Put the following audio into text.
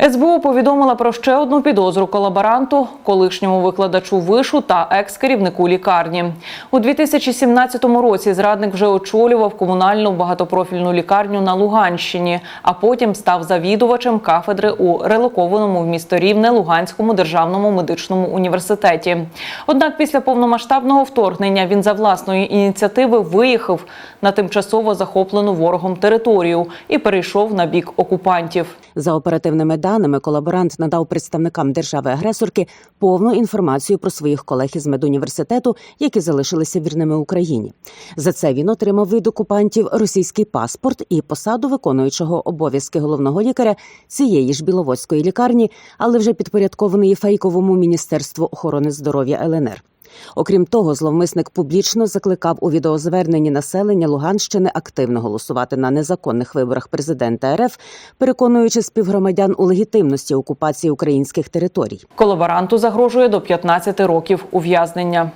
СБУ повідомила про ще одну підозру колаборанту, колишньому викладачу вишу та екс-керівнику лікарні. У 2017 році зрадник вже очолював комунальну багатопрофільну лікарню на Луганщині, а потім став завідувачем кафедри у релокованому в місто Рівне Луганському державному медичному університеті. Однак після повномасштабного вторгнення він за власної ініціативи виїхав на тимчасово захоплену ворогом територію і перейшов на бік окупантів. За оперативними даними, колаборант надав представникам держави-агресорки повну інформацію про своїх колег із медуніверситету, які залишилися вірними Україні. За це він отримав від окупантів російський паспорт і посаду виконуючого обов'язки головного лікаря цієї ж біловодської лікарні, але вже підпорядкованої фейковому міністерству охорони здоров'я ЛНР. Окрім того, зловмисник публічно закликав у відеозверненні населення Луганщини активно голосувати на незаконних виборах президента РФ, переконуючи співгромадян у легітимності окупації українських територій. Колаборанту загрожує до 15 років ув'язнення.